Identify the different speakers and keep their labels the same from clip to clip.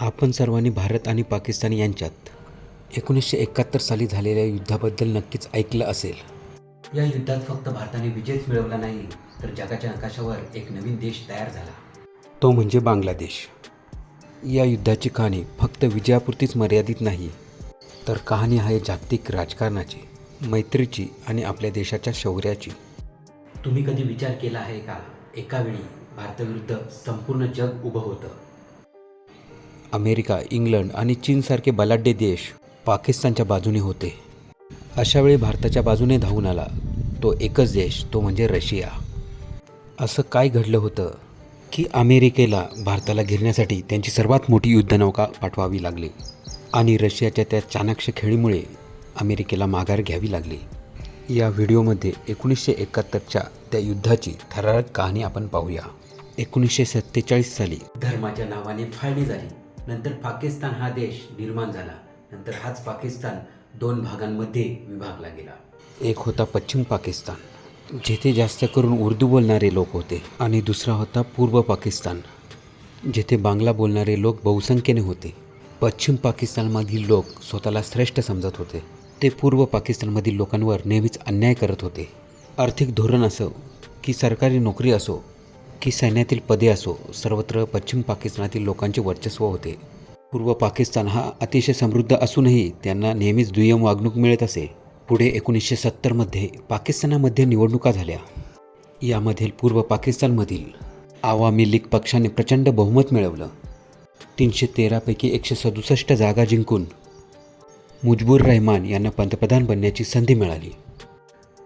Speaker 1: आपण सर्वांनी भारत आणि पाकिस्तान यांच्यात एकोणीसशे एकाहत्तर साली झालेल्या युद्धाबद्दल नक्कीच ऐकलं असेल. या युद्धात फक्त भारताने विजयच मिळवला नाही तर जगाच्या नकाशावर एक नवीन देश तयार झाला. तो म्हणजे बांगलादेश. या युद्धाची कहाणी फक्त विजयापुरतीच मर्यादित नाही तर कहाणी आहे जागतिक राजकारणाची मैत्रीची आणि आपल्या देशाच्या शौर्याची. तुम्ही कधी विचार केला आहे का? एका वेळी भारताविरुद्ध संपूर्ण जग उभं होतं. अमेरिका इंग्लंड आणि चीनसारखे बलाढ्य देश पाकिस्तानच्या बाजूने होते. अशावेळी भारताच्या बाजूने धावून आला. तो एकच देश तो म्हणजे रशिया. असं काय घडलं होतं की अमेरिकेला भारताला घेरण्यासाठी त्यांची सर्वात मोठी युद्धनौका पाठवावी लागली आणि रशियाच्या त्या चाणाक्ष खेळीमुळे अमेरिकेला माघार घ्यावी लागली? या व्हिडिओमध्ये एकोणीसशे एकाहत्तरच्या त्या युद्धाची थरारक कहाणी आपण पाहूया. एकोणीसशे सत्तेचाळीस साली धर्माच्या नावाने फाळणी झाली. नंतर पाकिस्तान हा देश निर्माण झाला. नंतर हाच पाकिस्तान दोन भागांमध्ये विभागला गेला. एक होता पश्चिम पाकिस्तान जेथे जास्त करून उर्दू बोलणारे लोक होते आणि दुसरा होता पूर्व पाकिस्तान जेथे बांगला बोलणारे लोक बहुसंख्येने होते. पश्चिम पाकिस्तानमधील लोक स्वतःला श्रेष्ठ समजत होते. ते पूर्व पाकिस्तानमधील लोकांवर नेहमीच अन्याय करत होते. आर्थिक धोरण असो की सरकारी नोकरी असो की सैन्यातील पदे असो सर्वत्र पश्चिम पाकिस्तानातील लोकांचे वर्चस्व होते. पूर्व पाकिस्तान हा अतिशय समृद्ध असूनही त्यांना नेहमीच दुय्यम वागणूक मिळत असे. पुढे एकोणीसशे सत्तरमध्ये पाकिस्तानामध्ये निवडणुका झाल्या. यामधील पूर्व पाकिस्तानमधील आवामी लीग पक्षाने प्रचंड बहुमत मिळवलं. तीनशे तेरापैकी एकशे सदुसष्ट जागा जिंकून मुजबूर रहमान यांना पंतप्रधान बनण्याची संधी मिळाली.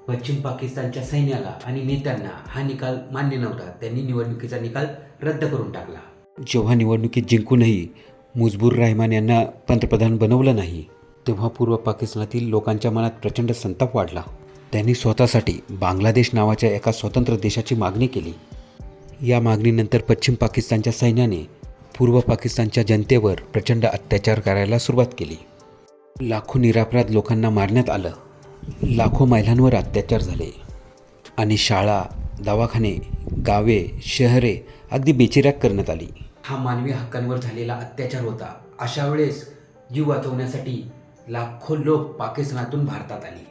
Speaker 1: पश्चिम पाकिस्तानच्या सैन्याला आणि नेत्यांना हा निकाल मान्य नव्हता. त्यांनी निवडणुकीचा निकाल रद्द करून टाकला. जेव्हा निवडणुकीत जिंकूनही मुजबूर रहमान यांना पंतप्रधान बनवलं नाही तेव्हा पूर्व पाकिस्तानातील लोकांच्या मनात प्रचंड संताप वाढला. त्यांनी स्वतःसाठी बांगलादेश नावाच्या एका स्वतंत्र देशाची मागणी केली. या मागणीनंतर पश्चिम पाकिस्तानच्या सैन्याने पूर्व पाकिस्तानच्या जनतेवर प्रचंड अत्याचार करायला सुरुवात केली. लाखो निरापराध लोकांना मारण्यात आलं. लाखो महिलांवर अत्याचार झाले. आणि शाळा दवाखाने गावे शहरे अगदी बेचिराग करण्यात आली. हा मानवी हक्कांवर झालेला अत्याचार होता. अशा वेळेस जीव वाचवण्यासाठी लाखो लोक पाकिस्तानातून भारतात आले.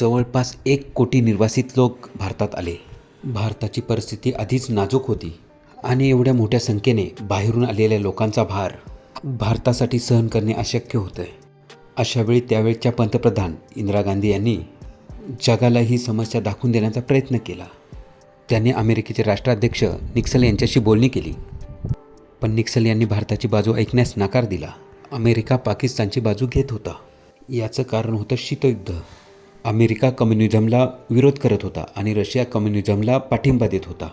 Speaker 1: जवळपास एक कोटी निर्वासित लोक भारतात आले. भारताची परिस्थिती आधीच नाजूक होती. आणि एवढ्या मोठ्या संख्येने बाहेरून आलेल्या लोकांचा भार भारतासाठी सहन करणे अशक्य होतं अशावेळी त्यावेळच्या पंतप्रधान इंदिरा गांधी यांनी जगाला ही समस्या दाखवून देण्याचा प्रयत्न केला. त्यांनी अमेरिकेचे राष्ट्राध्यक्ष निक्सल यांच्याशी बोलणी केली. पण निक्सल यांनी भारताची बाजू ऐकण्यास नकार दिला. अमेरिका पाकिस्तानची बाजू घेत होता. याचं कारण होतं शीतयुद्ध. अमेरिका कम्युनिझमला विरोध करत होता आणि रशिया कम्युनिझमला पाठिंबा देत होता.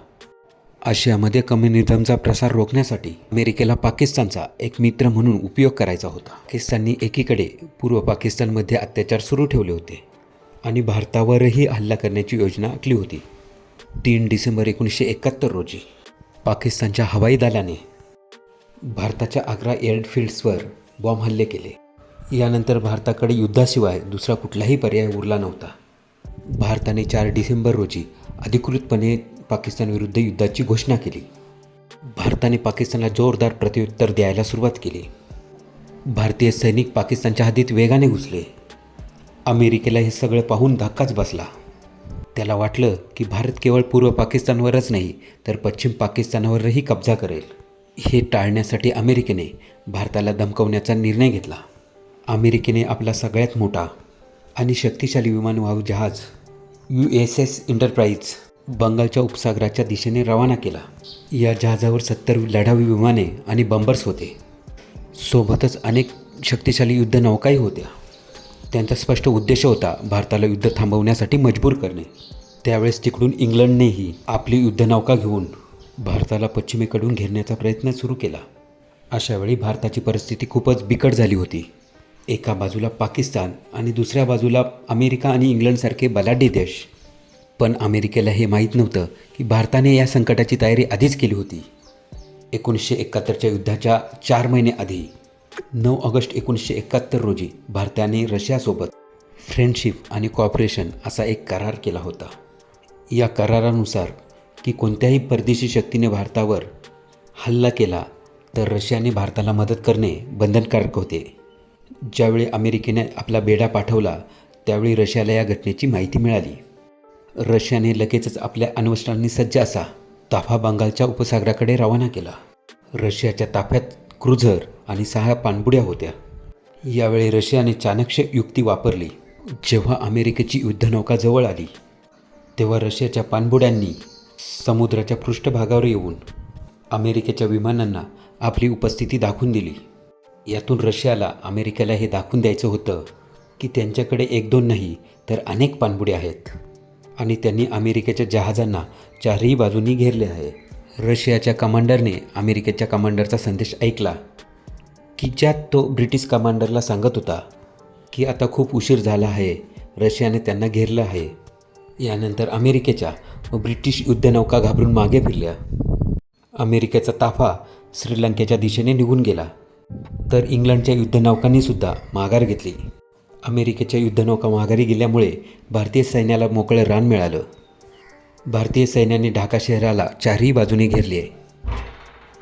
Speaker 1: आशियामध्ये कम्युनिझमचा प्रसार रोखण्यासाठी अमेरिकेला पाकिस्तानचा एक मित्र म्हणून उपयोग करायचा होता. पाकिस्तानने एकीकडे पूर्व पाकिस्तानमध्ये अत्याचार सुरू ठेवले होते आणि भारतावरही हल्ला करण्याची योजना आखली होती. तीन डिसेंबर एकोणीसशे एकाहत्तर रोजी पाकिस्तानच्या हवाई दलाने भारताच्या आग्रा एअरफील्ड्सवर बॉम्ब हल्ले केले. यानंतर भारताकडे युद्धाशिवाय दुसरा कुठलाही पर्याय उरला नव्हता. भारताने चार डिसेंबर रोजी अधिकृतपणे पाकिस्तानविरुद्ध युद्धाची घोषणा केली. भारताने पाकिस्तानला जोरदार प्रत्युत्तर द्यायला सुरुवात केली. भारतीय सैनिक पाकिस्तानच्या हद्दीत वेगाने घुसले. अमेरिकेला हे सगळं पाहून धक्काच बसला. त्याला वाटलं की भारत केवळ पूर्व पाकिस्तानवरच नाही तर पश्चिम पाकिस्तानावरही कब्जा करेल. हे टाळण्यासाठी अमेरिकेने भारताला धमकवण्याचा निर्णय घेतला. अमेरिकेने आपला सगळ्यात मोठा आणि शक्तिशाली विमानवाहू जहाज यू एस एस इंटरप्राइज बंगालच्या उपसागराच्या दिशेने रवाना केला. या जहाजावर सत्तर लढावी विमाने आणि बंबर्स होते. सोबतच अनेक शक्तिशाली युद्धनौकाही होत्या. त्यांचा स्पष्ट उद्देश होता भारताला युद्ध थांबवण्यासाठी मजबूर करणे. त्यावेळेस तिकडून इंग्लंडनेही आपली युद्धनौका घेऊन भारताला पश्चिमेकडून घेरण्याचा प्रयत्न सुरू केला. अशावेळी भारताची परिस्थिती खूपच बिकट झाली होती. एका बाजूला पाकिस्तान आणि दुसऱ्या बाजूला अमेरिका आणि इंग्लंडसारखे बलाढ्य देश. पण अमेरिकेला हे माहीत नव्हतं की भारताने या संकटाची तयारी आधीच केली होती. एकोणीसशे एकाहत्तरच्या युद्धाच्या चार महिने आधी नऊ ऑगस्ट एकोणीसशे एकाहत्तर रोजी भारताने रशियासोबत फ्रेंडशिप आणि कॉपरेशन असा एक करार केला होता. या करारानुसार की कोणत्याही परदेशी शक्तीने भारतावर हल्ला केला तर रशियाने भारताला मदत करणे बंधनकारक होते. ज्यावेळी अमेरिकेने आपला बेडा पाठवला त्यावेळी रशियाला या घटनेची माहिती मिळाली. रशियाने लगेचच आपल्या अन्वेषणांनी सज्ज असा ताफा बंगालच्या उपसागराकडे रवाना केला. रशियाच्या ताफ्यात क्रुझर आणि सहा पाणबुड्या होत्या. यावेळी रशियाने चाणक्य युक्ती वापरली. जेव्हा अमेरिकेची युद्धनौका जवळ आली तेव्हा रशियाच्या पाणबुड्यांनी समुद्राच्या पृष्ठभागावर येऊन अमेरिकेच्या विमानांना आपली उपस्थिती दाखवून दिली. यातून रशियाला अमेरिकेला हे दाखवून द्यायचं होतं की त्यांच्याकडे एक दोन नाही तर अनेक पाणबुड्या आहेत. आणि त्यांनी अमेरिकेच्या जहाजांना चारही बाजूंनी घेरले आहे. रशियाच्या कमांडरने अमेरिकेच्या कमांडरचा संदेश ऐकला की ज्यात तो ब्रिटिश कमांडरला सांगत होता की आता खूप उशीर झाला आहे रशियाने त्यांना घेरलं आहे. यानंतर अमेरिकेच्या व ब्रिटिश युद्धनौका घाबरून मागे फिरल्या. अमेरिकेचा ताफा श्रीलंकेच्या दिशेने निघून गेला. तर इंग्लंडच्या युद्धनौकांनी सुद्धा माघार घेतली. अमेरिकेच्या युद्धनौका माघारी गेल्यामुळे भारतीय सैन्याला मोकळं रान मिळालं. भारतीय सैन्याने ढाका शहराला चारही बाजूने घेरले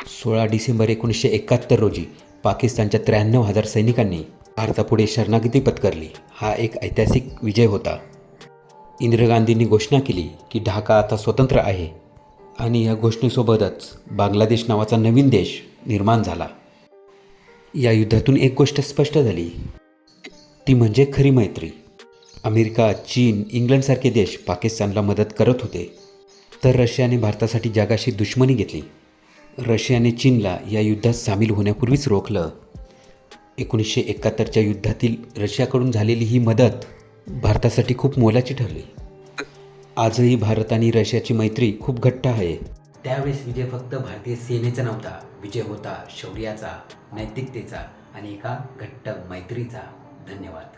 Speaker 1: सोळा डिसेंबर एकोणीसशे एकाहत्तर रोजी पाकिस्तानच्या त्र्याण्णव हजार सैनिकांनी भारतापुढे शरणागती पत्करली. हा एक ऐतिहासिक विजय होता. इंदिरा गांधींनी घोषणा केली की ढाका आता स्वतंत्र आहे आणि या घोषणेसोबतच बांगलादेश नावाचा नवीन देश निर्माण झाला. या युद्धातून एक गोष्ट स्पष्ट झाली. ती म्हणजे खरी मैत्री. अमेरिका चीन इंग्लंडसारखे देश पाकिस्तानला मदत करत होते तर रशियाने भारतासाठी जगाशी दुश्मनी घेतली. रशियाने चीनला या युद्धात सामील होण्यापूर्वीच रोखलं. एकोणीसशे एकाहत्तरच्या युद्धातील रशियाकडून झालेली ही मदत भारतासाठी खूप मोलाची ठरली. आजही भारत आणि रशियाची मैत्री खूप घट्ट आहे. त्यावेळेस विजय फक्त भारतीय सेनेचा नव्हता विजय होता शौर्याचा नैतिकतेचा आणि एका घट्ट मैत्रीचा. धन्यवाद.